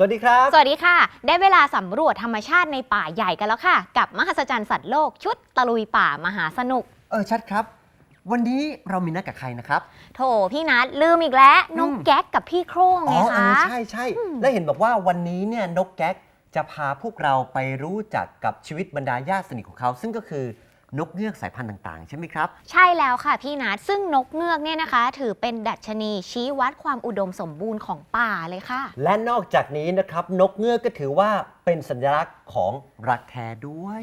สวัสดีครับ สวัสดีค่ะ ได้เวลาสำรวจธรรมชาติในป่าใหญ่กันแล้วค่ะ กับมหัศจรรย์สัตว์โลกชุดตะลุยป่ามหาสนุก เออชัดครับ วันนี้เรามีนัดกับใครนะครับ โถพี่นัทลืมอีกแล้วนกอืมแก๊กกับพี่โครงไงอ๋อเอคะอใช่ใช่และเห็นบอกว่าวันนี้เนี่ยนกแก๊กจะพาพวกเราไปรู้จักกับชีวิตบรรดาญาติสนิทของเขา ซึ่งก็คือ นกเงือกสายพันธุ์ต่างๆ ใช่ไหมครับ ใช่แล้วค่ะพี่นัทซึ่งนกเงือกเนี่ยนะคะ ถือเป็นดัชนีชี้วัดความอุดมสมบูรณ์ของป่าเลยค่ะ และนอกจากนี้นะครับ นกเงือกก็ถือว่าเป็นสัญลักษณ์ของรักแท้ด้วย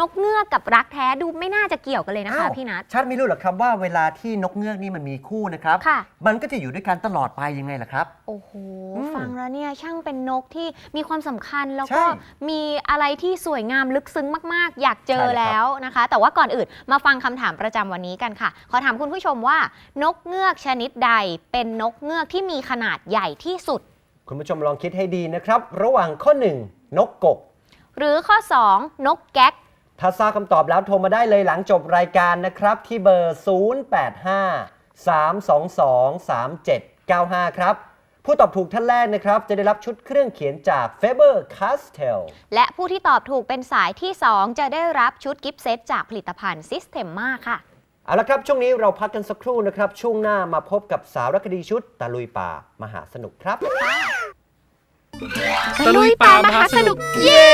นกเงือกกับรักแท้ดูไม่น่าจะเกี่ยวกันเลยนะคะอ้าวพี่นัท ชัดไม่รู้หรอกครับว่าเวลาที่นกเงือกนี่มันมีคู่นะครับ ค่ะ มันก็จะอยู่ด้วยกันตลอดไปยังไงล่ะครับ โอ้โห อืมฟังแล้วเนี่ยช่างเป็นนกที่มีความสำคัญแล้วใช่ก็มีอะไรที่สวยงามลึกซึ้งมากๆ อยากเจอใช่เลยครับ แล้วนะคะ แต่ว่าก่อนอื่นมาฟังคำถามประจำวันนี้กันค่ะ ขอถามคุณผู้ชมว่า นกเงือกชนิดใด เป็นนกเงือกที่มีขนาดใหญ่ที่สุด คุณผู้ชมลองคิดให้ดีนะครับ ระหว่างข้อ 1 นกกก หรือข้อ 2 นกแก๊ก ถ้าทราบคำตอบแล้วโทรมาได้เลยหลังจบรายการนะครับ ที่เบอร์ 0853223795 ครับ ผู้ตอบถูกท่านแรกนะครับ จะได้รับชุดเครื่องเขียนจาก Faber Castell และผู้ที่ตอบถูกเป็นสายที่ 2 จะได้รับชุดกิฟต์เซตจากผลิตภัณฑ์ Systema ค่ะ เอาละครับ ช่วงนี้เราพักกันสักครู่นะครับ ช่วงหน้ามาพบกับสารคดีชุดตะลุยป่ามหาสนุกครับ ตะลุยป่ามหาสนุก เย้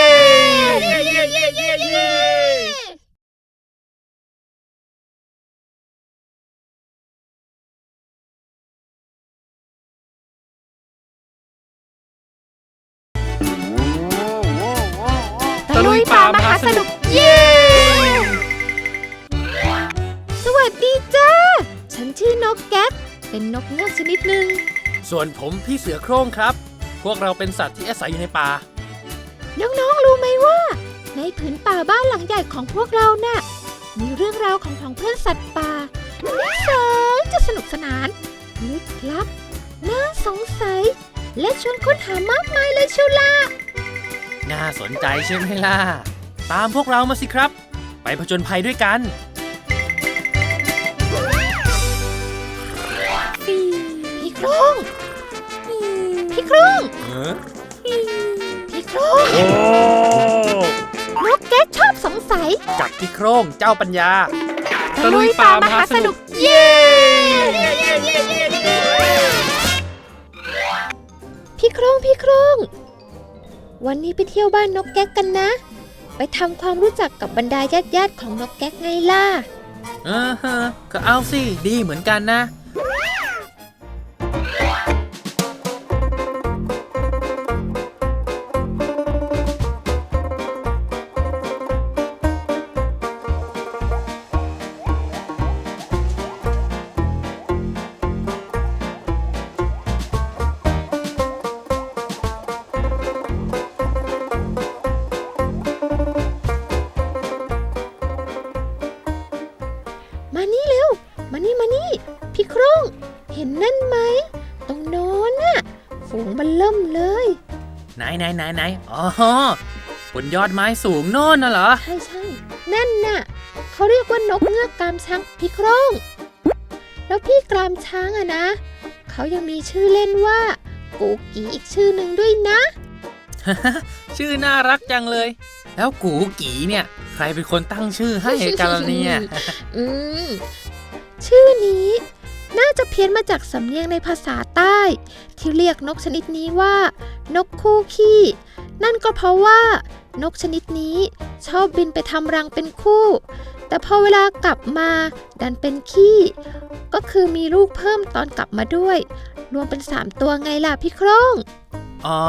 ตะลุยป่ามหาสนุก เย้ สวัสดีจ้า ฉันชื่อนกแก๊กเป็นนกเงือกชนิดหนึ่ง ส่วนผมพี่เสือโคร่งครับ พวกเราเป็นสัตว์ที่อาศัยอยู่ในป่า น้องๆ รู้ไหมว่า ในผืนป่าบ้านหลังใหญ่ของพวกเราน่ะ มีเรื่องราวของของเพื่อนสัตว์ป่าที่แสนจะสนุกสนาน ลึกลับ น่าสงสัย และชวนค้นหามากมายเลยเชิวล่ะ น่าสนใจใช่ไหมล่ะ ตามพวกเรามาสิครับ ไปผจญภัยด้วยกัน คร่งเจ้าปัญญาตะลุยป่ามหาสนุก เย้พี่โครงพี่โครงวันนี้ไปเที่ยวบ้านนกแก๊กกันนะ ไปทำความรู้จักกับบรรดาญาติญาติๆของนกแก๊กไงล่ะ เออฮะก็เอาสิ ดีเหมือนกันนะ ไหนไหนไหนไหนอ๋อบนยอดไม้สูงโน่นน่ะเหรอ ใช่ใช่นั่นน่ะเขาเรียกว่านกเงือกกรามช้างพี่โครงแล้วพี่กรามช้างอะนะ เขายังมีชื่อเล่นว่ากูกีอีกชื่อหนึ่งด้วยนะ ชื่อน่ารักจังเลย แล้วกูกีเนี่ย ใครเป็นคนตั้งชื่อให้กันล่ะเนี่ยอืมชื่อนี้ น่าจะเพี้ยนมาจากสำเนียงในภาษาใต้ ที่เรียกนกชนิดนี้ว่า นกคู่ขี้ นั่นก็เพราะว่า นกชนิดนี้ชอบบินไปทำรังเป็นคู่ แต่พอเวลากลับมาดันเป็นขี้ ก็คือมีลูกเพิ่มตอนกลับมาด้วย รวมเป็น3ตัวไงล่ะพี่โครงอ๋อ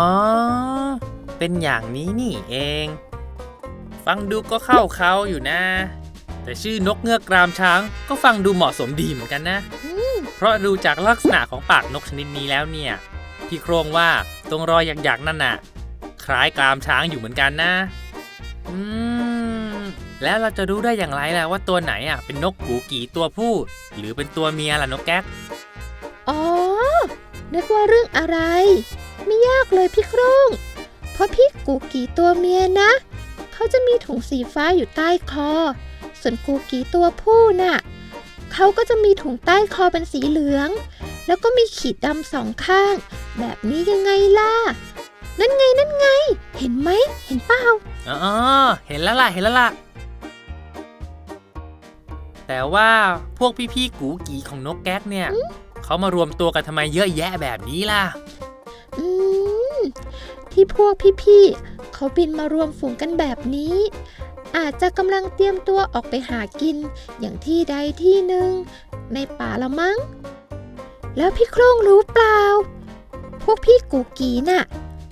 เป็นอย่างนี้นี่เอง ฟังดูก็เข้าเขาอยู่นะ แต่ชื่อนกเงือกกรามช้างก็ฟังดูเหมาะสมดีเหมือนกันนะ เพราะดูจากลักษณะของปากนกชนิดนี้แล้วเนี่ย พี่โครงว่าตรงรอยหยักๆนั่นน่ะ คล้ายกรามช้างอยู่เหมือนกันนะ อืม แล้วเราจะรู้ได้อย่างไรล่ะว่าตัวไหนอะเป็นนกกูกีตัวผู้ หรือเป็นตัวเมียล่ะนกแก๊ก อ๋อ นึกว่าเรื่องอะไร ไม่ยากเลยพี่โครง เพราะพี่กูกีตัวเมียนะ เขาจะมีถุงสีฟ้าอยู่ใต้คอ ส่วนกูกีตัวผู้น่ะ เขาก็จะมีถุงใต้คอเป็นสีเหลือง แล้วก็มีขีดดำสองข้าง แบบนี้ยังไงล่ะ นั่นไงนั่นไง เห็นไหม เห็นเปล่า อ๋อ เห็นแล้วล่ะ เห็นแล้วล่ะ แต่ว่าพวกพี่ๆกูกีของนกแก๊กเนี่ย เขามารวมตัวกันทำไมเยอะแยะแบบนี้ล่ะ อืม ที่พวกพี่ๆเขาบินมารวมฝูงกันแบบนี้ อาจจะกำลังเตรียมตัวออกไปหากิน อย่างที่ใดที่หนึ่ง ในป่าละมั้ง แล้วพี่โครงรู้เปล่า พวกพี่กูกีน่ะ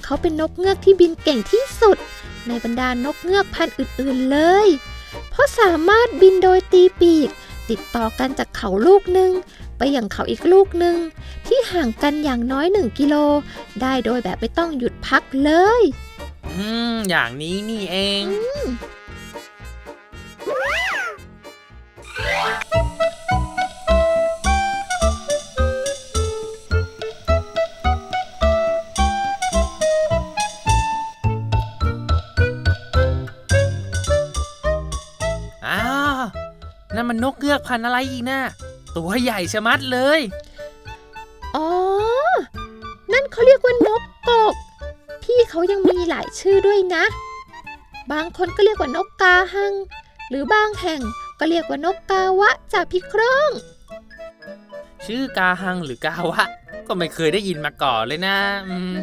เขาเป็นนกเงือกที่บินเก่งที่สุด ในบรรดานกเงือกพันธุ์อื่นๆเลย เพราะสามารถบินโดยตีปีก ติดต่อกันจากเขาลูกหนึ่งไปยังเขาอีกลูกหนึ่งที่ห่างกันอย่างน้อย1กิโล ได้โดยแบบไม่ต้องหยุดพักเลย อืม อย่างนี้นี่เอง มันนกเงือกพันธุ์อะไรอีกนะตัวใหญ่ชะมัดเลย อ๋อ นั่นเขาเรียกว่านกกก พี่เขายังมีหลายชื่อด้วยนะ บางคนก็เรียกว่านกกาหัง หรือบางแห่งก็เรียกว่านกกาวะจากพี่โครงชื่อกาฮังหรือกาวะ ก็ไม่เคยได้ยินมาก่อนเลยนะอืม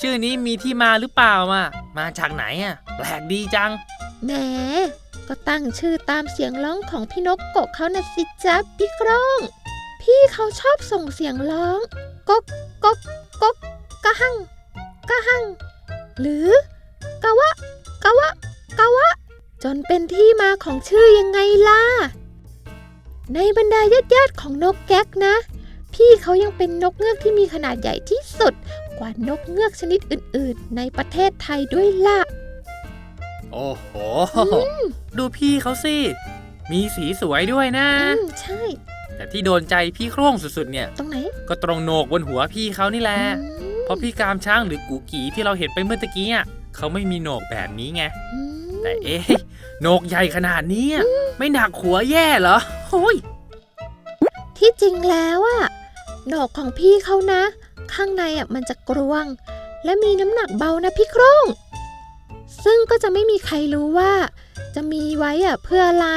ชื่อนี้มีที่มาหรือเปล่าอะมาจากไหนอะแปลกดีจัง แหม ก็ตั้งชื่อตามเสียงร้องของพี่นกกกเขานะสิจ๊ะพี่โครงพี่เขาชอบส่งเสียงร้องกกกกกกกะหังกะหัง หรือกะวะกะวะกะวะ จนเป็นที่มาของชื่อยังไงล่ะ ในบรรดาญาติญาติๆของนกแก๊กนะ พี่เขายังเป็นนกเงือกที่มีขนาดใหญ่ที่สุดกว่านกเงือกชนิดอื่น ๆ ในประเทศไทยด้วยล่ะ โอ้โห ดูพี่เขาสิ มีสีสวยด้วยนะ อืมใช่ แต่ที่โดนใจพี่โคร่งสุดๆเนี่ย ตรงไหนก็ตรงโหนกบนหัวพี่เขานี่แหละอืมเพราะพี่กามช้างหรือกูกีที่เราเห็นไปเมื่อตะกี้อะเขาไม่มีโหนกแบบนี้ไง อืมแต่เอ๊ะโหนกใหญ่ขนาดนี้อะไม่หนักหัวแย่เหรอโอ้ย ที่จริงแล้วอะหนอกของพี่เขานะ ข้างในอะมันจะกรวง และมีน้ำหนักเบานะพี่โครง ซึ่งก็จะไม่มีใครรู้ว่า จะมีไว้อะเพื่ออะไร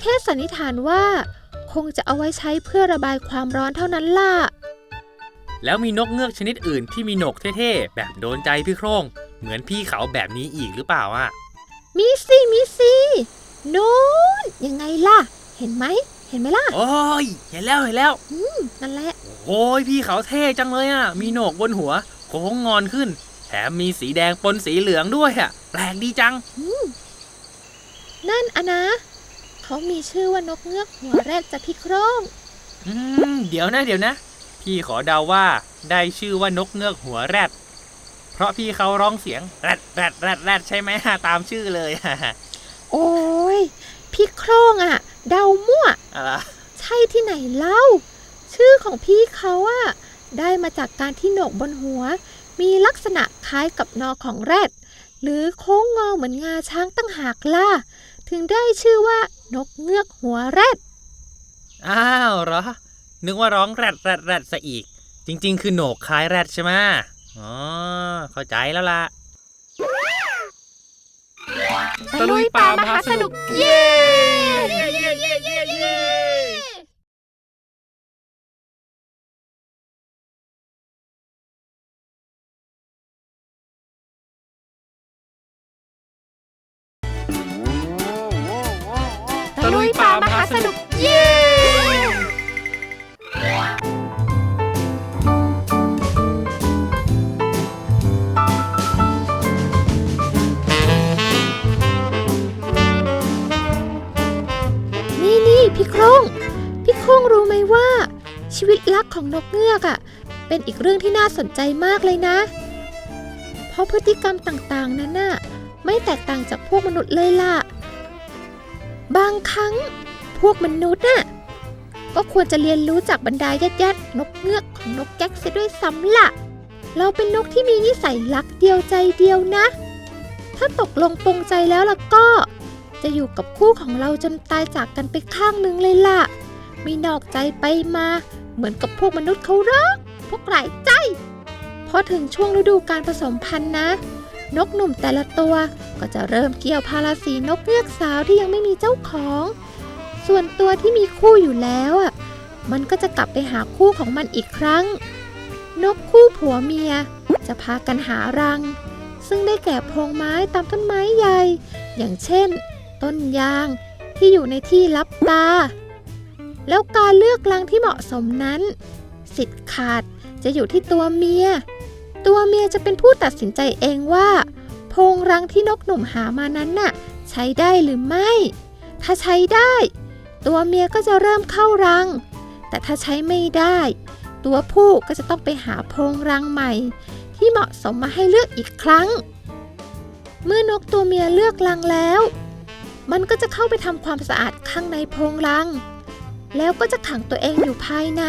แค่สันนิษฐานว่า คงจะเอาไว้ใช้เพื่อระบายความร้อนเท่านั้นล่ะ แล้วมีนกเงือกชนิดอื่นที่มีโหนกเท่ๆ แบบโดนใจพี่โคร่งเหมือนพี่เขาแบบนี้อีกหรือเปล่าอะ มีสิมีสินู้นยังไงล่ะ เห็นไหม เห็นไหมล่ะ โอ้ย เห็นแล้วเห็นแล้ว นั่นแหละ โอ้ยพี่เขาเท่จังเลยอะ มีโหนกบนหัวโค้งงอนขึ้น แถมมีสีแดงปนสีเหลืองด้วยอะแปลกดีจัง นั่นอะนะ เขามีชื่อว่านกเงือกหัวแรกจากพี่โครง อืม เดี๋ยวนะเดี๋ยวนะ พี่ขอเดาว่าได้ชื่อว่านกเงือกหัวแรด เพราะพี่เขาร้องเสียงแรดแรดแรดแรดใช่ไหมตามชื่อเลย โอ้ยพี่โครงอะเดามั่ว อะไรใช่ที่ไหนเล่า ชื่อของพี่เขาอะได้มาจากการที่โหนกบนหัว มีลักษณะค ล้ายกับนอของแรด หรือโค้งงอเหมือนงาช้างตั้งหากล่ะ ถึงได้ชื่อว่านกเงือกหัวแรด อ้าวเหรอ นึกว่าร้องแรดแรดแรดซะอีก จริง ๆ คือโหนกคล้ายแรดใช่ไหมอ๋อ เข้าใจแล้วล่ะตะลุยป่ามหาสนุก เย้ ของนกเงือกอะเป็นอีกเรื่องที่น่าสนใจมากเลยนะ เพราะพฤติกรรมต่างๆนั้นน่ะไม่แตกต่างจากพวกมนุษย์เลยล่ะ บางครั้งพวกมนุษย์น่ะก็ควรจะเรียนรู้จากบรรดาญาติญาติๆนกเงือกของนกแก๊กเสียด้วยซ้ำล่ะ เราเป็นนกที่มีนิสัยรักเดียวใจเดียวนะ ถ้าตกลงปรงใจแล้วล่ะก็ จะอยู่กับคู่ของเราจนตายจากกันไปข้างหนึ่งเลยล่ะไม่นอกใจไปมา เหมือนกับพวกมนุษย์เขารักพวกหลายใจ พอถึงช่วงฤดูการผสมพันธุ์นะ นกหนุ่มแต่ละตัวก็จะเริ่มเกี่ยวพาราสีนกเงือกสาวที่ยังไม่มีเจ้าของ ส่วนตัวที่มีคู่อยู่แล้วอะ มันก็จะกลับไปหาคู่ของมันอีกครั้ง นกคู่ผัวเมีย จะพากันหารัง ซึ่งได้แก่โพรงไม้ตามต้นไม้ใหญ่ อย่างเช่น ต้นยางที่อยู่ในที่ลับตา แล้วการเลือกรังที่เหมาะสมนั้น สิทธิ์ขาดจะอยู่ที่ตัวเมีย ตัวเมียจะเป็นผู้ตัดสินใจเองว่า โพรงรังที่นกหนุ่มหามานั้นน่ะ ใช้ได้หรือไม่ ถ้าใช้ได้ ตัวเมียก็จะเริ่มเข้ารัง แต่ถ้าใช้ไม่ได้ ตัวผู้ก็จะต้องไปหาโพรงรังใหม่ ที่เหมาะสมมาให้เลือกอีกครั้ง เมื่อนกตัวเมียเลือกรังแล้ว มันก็จะเข้าไปทำความสะอาดข้างในโพรงรัง แล้วก็จะขังตัวเองอยู่ภายใน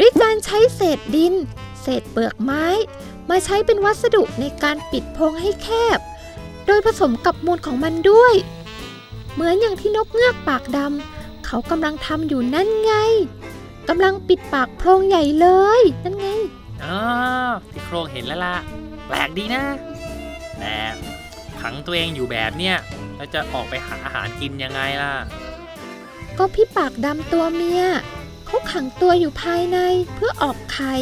ด้วยการใช้เศษดิน เศษเปลือกไม้ มาใช้เป็นวัสดุในการปิดโพรงให้แคบ โดยผสมกับมูลของมันด้วย เหมือนอย่างที่นกเงือกปากดำเขากำลังทำอยู่นั่นไงกำลังปิดปากโพรงใหญ่เลย นั่นไงอ๋อพี่โครงเห็นแล้วล่ะ แปลกดีนะ แต่ขังตัวเองอยู่แบบเนี้ยแล้วจะออกไปหาอาหารกินยังไงล่ะ ก็พี่ปากดำตัวเมียเขาขังตัวอยู่ภายในเพื่อออกไข่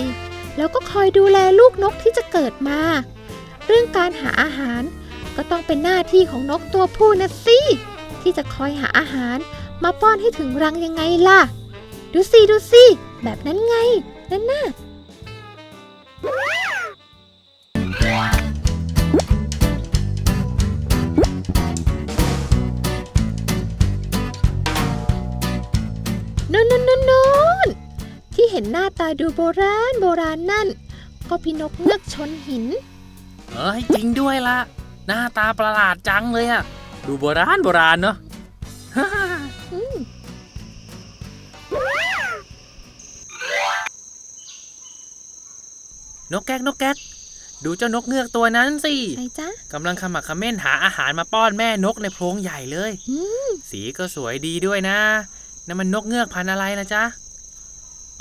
แล้วก็คอยดูแลลูกนกที่จะเกิดมา เรื่องการหาอาหารก็ต้องเป็นหน้าที่ของนกตัวผู้นะสิที่จะคอยหาอาหารมาป้อนให้ถึงรังยังไงล่ะ ดูสิ ดูสิ แบบนั้นไง นั่นน่ะ เห็นหน้าตาดูโบราณโบราณนั่น ก็พี่นกเงือกชนหิน เอ้ยจริงด้วยล่ะหน้าตาประหลาดจังเลยอะดูโบราณโบราณเนาะนกแก๊กนกแก๊กดูเจ้านกเงือกตัวนั้นสิไหนจ๊ะกำลังขมักเขม้นหาอาหารมาป้อนแม่นกในโพรงใหญ่เลยอืมสีก็สวยดีด้วยนะนั่นมันนกเงือกพันธุ์อะไรนะจ๊ะ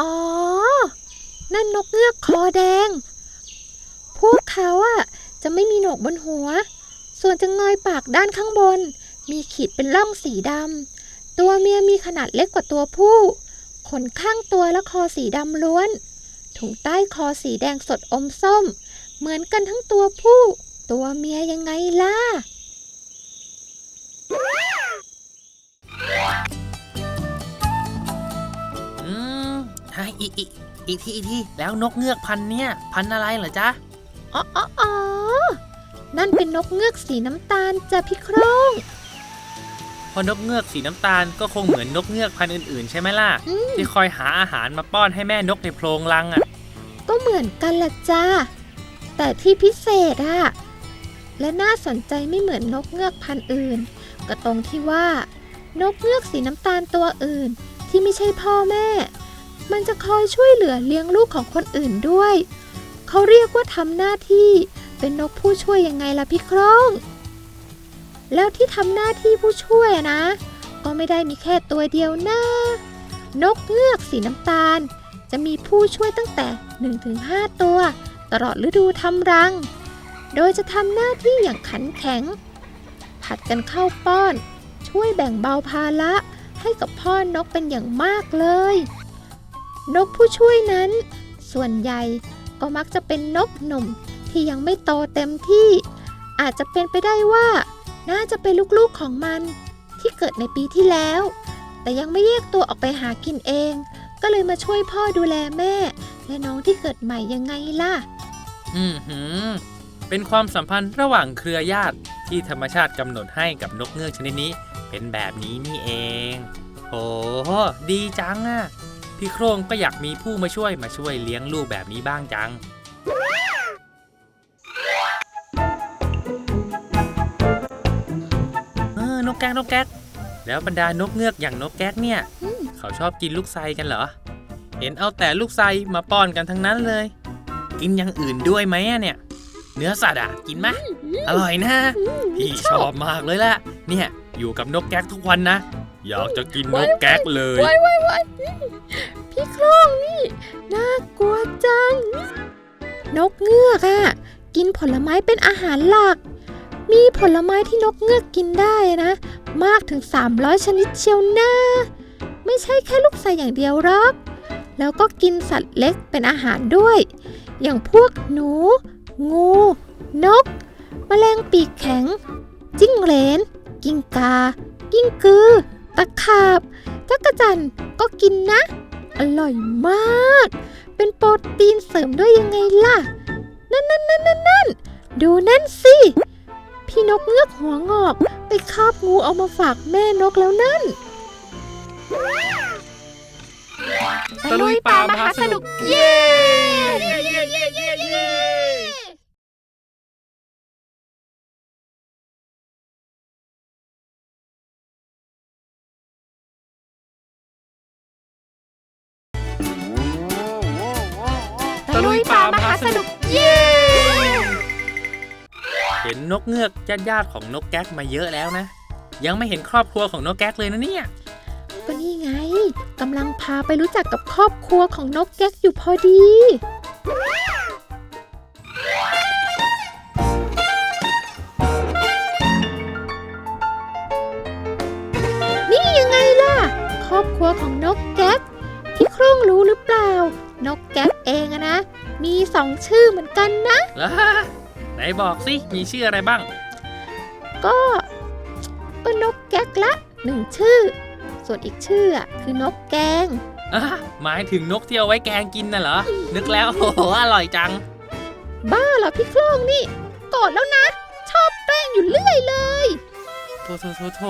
อ๋อ นั่นนกเงือกคอแดง พวกเขาอะจะไม่มีหนกบนหัว ส่วนจะงอยปากด้านข้างบน มีขีดเป็นร่องสีดำ ตัวเมียมีขนาดเล็กกว่าตัวผู้ ขนข้างตัวและคอสีดำล้วน ถุงใต้คอสีแดงสดอมส้ม เหมือนกันทั้งตัวผู้ ตัวเมียยังไงล่ะอืม ให้อีกอีกอีกทีอีกทีแล้วนกเงือกพันธุ์เนี้ยพันธุ์อะไรเหรอจ๊ะอ๋ออ๋ออ๋อนั่นเป็นนกเงือกสีน้ำตาลจ้ะพี่โครงเพอนกเงือกสีน้ำตาลก็คงเหมือนนกเงือกพันธุ์อื่นๆ ใช่ไหมล่ะ อืมที่คอยหาอาหารมาป้อนให้แม่นกในโพรงรังอะ ก็เหมือนกันละจ้าแต่ที่พิเศษอะและน่าสนใจไม่เหมือนนกเงือกพันธุ์อื่น ก็ตรงที่ว่า นกเงือกสีน้ำตาลตัวอื่น ที่ไม่ใช่พ่อแม่ มันจะคอยช่วยเหลือเลี้ยงลูกของคนอื่นด้วย เขาเรียกว่าทำหน้าที่ เป็นนกผู้ช่วยยังไงล่ะพี่ครอง แล้วที่ทำหน้าที่ผู้ช่วยนะ ก็ไม่ได้มีแค่ตัวเดียวนะนกเงือกสีน้ำตาล จะมีผู้ช่วยตั้งแต่ 1-5 ตัว ตลอดฤดูทำรัง โดยจะทำหน้าที่อย่างขันแข็ง ผัดกันเข้าป้อน ช่วยแบ่งเบาภาระให้กับพ่อนกเป็นอย่างมากเลย นกผู้ช่วยนั้น ส่วนใหญ่ก็มักจะเป็นนกหนุ่มที่ยังไม่โตเต็มที่ อาจจะเป็นไปได้ว่า น่าจะเป็นลูกๆของมัน ที่เกิดในปีที่แล้ว แต่ยังไม่แยกตัวออกไปหากินเอง ก็เลยมาช่วยพ่อดูแลแม่ และน้องที่เกิดใหม่ยังไงล่ะ อืมหืมเป็นความสัมพันธ์ระหว่างเครือญาติที่ธรรมชาติกำหนดให้กับนกเงือกชนิดนี้ เป็นแบบนี้นี่เองโอ้ดีจังอะ พี่โครงก็อยากมีผู้มาช่วยมาช่วยเลี้ยงลูกแบบนี้บ้างจัง เออนกแก๊กนกแก๊กแล้วบรรดานกเงือกอย่างนกแก๊กเนี่ยอืมเขาชอบกินลูกไซกันเหรอ เห็นเอาแต่ลูกไซมาป้อนกันทั้งนั้นเลย กินอย่างอื่นด้วยไหมอะเนี่ย เนื้อสัตว์อะกินไหมอร่อยนะพี่ชอบมากเลยล่ะ เนี่ยอยู่กับนกแก๊กทุกวันนะ อยากจะกินนกแก๊กเลย ว้ายว้ายว้ายพี่โครงนี่น่ากลัวจัง นกเงือกอะกินผลไม้เป็นอาหารหลัก มีผลไม้ที่นกเงือกกินได้นะ มากถึง 300 ชนิดเชียวนะ ไม่ใช่แค่ลูกไส้อย่างเดียวหรอก แล้วก็กินสัตว์เล็กเป็นอาหารด้วย อย่างพวกหนู งู นก แมลงปีกแข็ง จิ้งเหลน กิ้งกา กิ้งกือะขาบจักรจันทร์ก็กินนะ อร่อยมาก เป็นโปรตีนเสริมด้วยยังไงล่ะ นั่นนั่นนั่นนั่นนั่นดูนั่นสิ พี่นกเงือกหัวงอกไปคาบงูเอามาฝากแม่นกแล้วนั่นตะลุยป่ามหาสนุก เย้ นนกเงือกญาติญาติๆของนกแก๊กมาเยอะแล้วนะ ยังไม่เห็นครอบครัวของนกแก๊กเลยนะเนี่ยก็นี่ไงกำลังพาไปรู้จักกับครอบครัวของนกแก๊กอยู่พอดีนี่ยังไงล่ะครอบครัวของนกแก๊กพี่โครงรู้หรือเปล่า นกแก๊กเองอะนะ มีสองชื่อเหมือนกันนะแล้วไหน บอกสิ มีชื่ออะไรบ้าง ก็ก็นกแก๊กละหนึ่งชื่อ ส่วนอีกชื่ออะคือนกแกงอะหมายถึงนกที่เอาไว้แกงกินน่ะเหรอ นึกแล้วโอ้โหอร่อยจัง บ้าเหรอพี่โครงนี่โกรธแล้วนะ ชอบแกล้งอยู่เรื่อยเลยโถโถโถโถ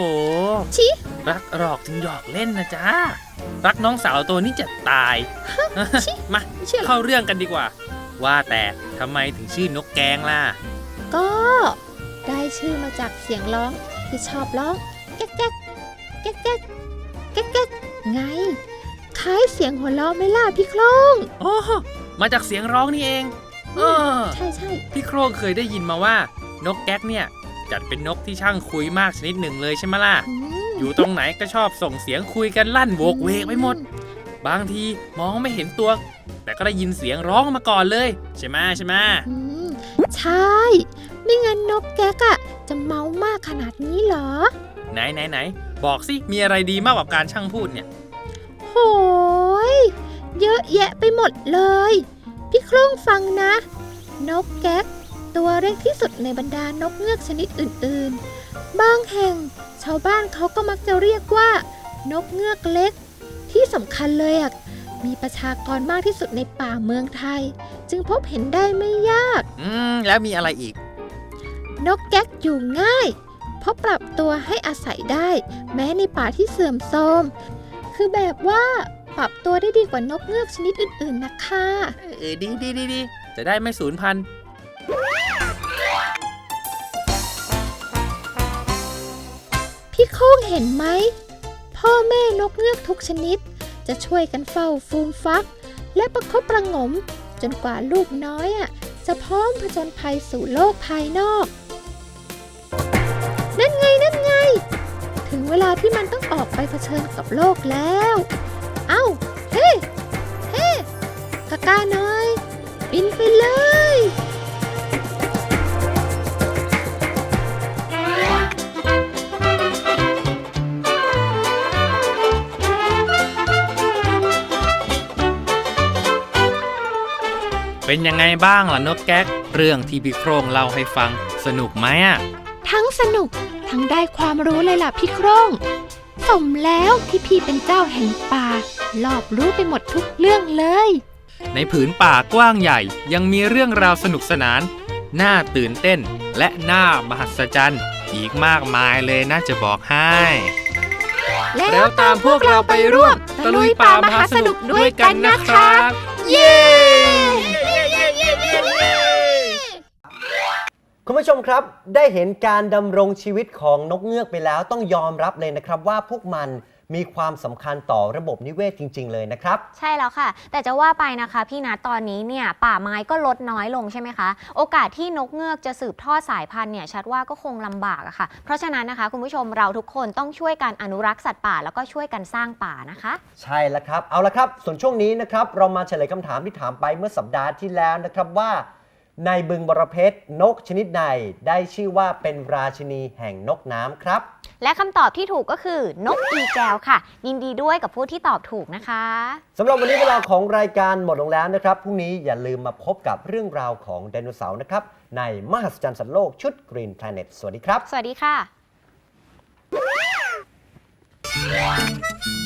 ชิรักหลอกจึงหยอกเล่นนะจ๊ะ รักน้องสาวตัวนี้จะตาย มาไม่เชื่อหรอเข้าเรื่องกันดีกว่า ว่าแต่ทำไมถึงชื่อนกแกงล่ะ ก็ได้ชื่อมาจากเสียงร้องที่ชอบร้องแก๊กแก๊กแก๊กแก๊กแก๊กแก๊กไงคล้ายเสียงหัวเราะไหม่ล่ะพี่โครงโอ้มาจากเสียงร้องนี่เอง เออ ใช่ใช่พี่โครงเคยได้ยินมาว่า นกแก๊กเนี่ย จัดเป็นนกที่ช่างคุยมากชนิดหนึ่งเลยใช่ไหมล่ะ อืมอยู่ตรงไหนก็ชอบส่งเสียงคุยกันลั่นโวกเวกไปหมด บางทีมองไม่เห็นตัว แต่ก็ได้ยินเสียงร้องมาก่อนเลย ใช่ไหมใช่ไหมอืมใช่ ไม่งั้นนกแก๊กอะจะเมามากขนาดนี้เหรอ ไหนไหนไหนบอกสิมีอะไรดีมากกว่าการช่างพูดเนี่ย โหย เยอะแยะไปหมดเลย พี่โครงฟังนะ นกแก๊ก ตัวเล็กที่สุดในบรรดานกเงือกชนิดอื่น ๆ บางแห่ง ชาวบ้านเขาก็มักจะเรียกว่า นกเงือกเล็ก ที่สำคัญเลยอะมีประชากรมากที่สุดในป่าเมืองไทย จึงพบเห็นได้ไม่ยาก อืม แล้วมีอะไรอีก นกแก๊กอยู่ง่าย เพราะปรับตัวให้อาศัยได้ แม้ในป่าที่เสื่อมโทรมคือแบบว่าปรับตัวได้ดีกว่านกเงือกชนิดอื่นๆนะคะ เออดีดีดีดีจะได้ไม่สูญพันธุ์พี่โค้งเห็นไหม พ่อแม่นกเงือกทุกชนิด จะช่วยกันเฝ้าฟูมฟัก และประคบประงม จนกว่าลูกน้อยอะจะพร้อมผจญภัยสู่โลกภายนอก นั่นไงนั่นไง ถึงเวลาที่มันต้องออกไปเผชิญกับโลกแล้ว เอ้า เฮ้ เฮ้กากาน้อย บินไปเลย เป็นยังไงบ้างล่ะนกแก๊ก เรื่องที่พี่โครงเล่าให้ฟังสนุกไหมอะทั้งสนุกทั้งได้ความรู้เลยล่ะพี่โครงสมแล้วที่พี่เป็นเจ้าแห่งป่า รอบรู้ไปหมดทุกเรื่องเลย ในผืนป่ากว้างใหญ่ ยังมีเรื่องราวสนุกสนาน น่าตื่นเต้น และน่ามหัศจรรย์อีกมากมายเลยนะจะบอกให้ แล้วตามพวกเราไปร่วมตะลุยป่ามหาสนุกด้วยกันนะครับ เย้ คุณผู้ชมครับได้เห็นการดำรงชีวิตของนกเงือกไปแล้วต้องยอมรับเลยนะครับว่าพวกมันมีความสำคัญต่อระบบนิเวศจริง ๆ เลยนะครับ ใช่แล้วค่ะ แต่จะว่าไปนะคะ พี่นัทตอนนี้เนี่ยป่าไม้ก็ลดน้อยลงใช่ไหมคะ โอกาสที่นกเงือกจะสืบทอดสายพันธุ์เนี่ยชัดว่าก็คงลำบากอะค่ะ เพราะฉะนั้นนะคะ คุณผู้ชมเราทุกคนต้องช่วยกันอนุรักษ์สัตว์ป่า แล้วก็ช่วยกันสร้างป่านะคะ ใช่แล้วครับ เอาละครับ ส่วนช่วงนี้นะครับ เรามาเฉลยคำถามที่ถามไปเมื่อสัปดาห์ที่แล้วนะครับว่า ในบึงบรเพชรนกชนิดใดได้ชื่อว่าเป็นราชินีแห่งนกน้ำครับ และคำตอบที่ถูกก็คือนกอีแจวค่ะ ยินดีด้วยกับผู้ที่ตอบถูกนะคะสำหรับวันนี้เวลาของรายการหมดลงแล้วนะครับพรุ่งนี้อย่าลืมมาพบกับเรื่องราวของไดโนเสาร์นะครับ ในมหัศจรรย์สัตว์โลกชุด Green Planet สวัสดีครับ สวัสดีค่ะ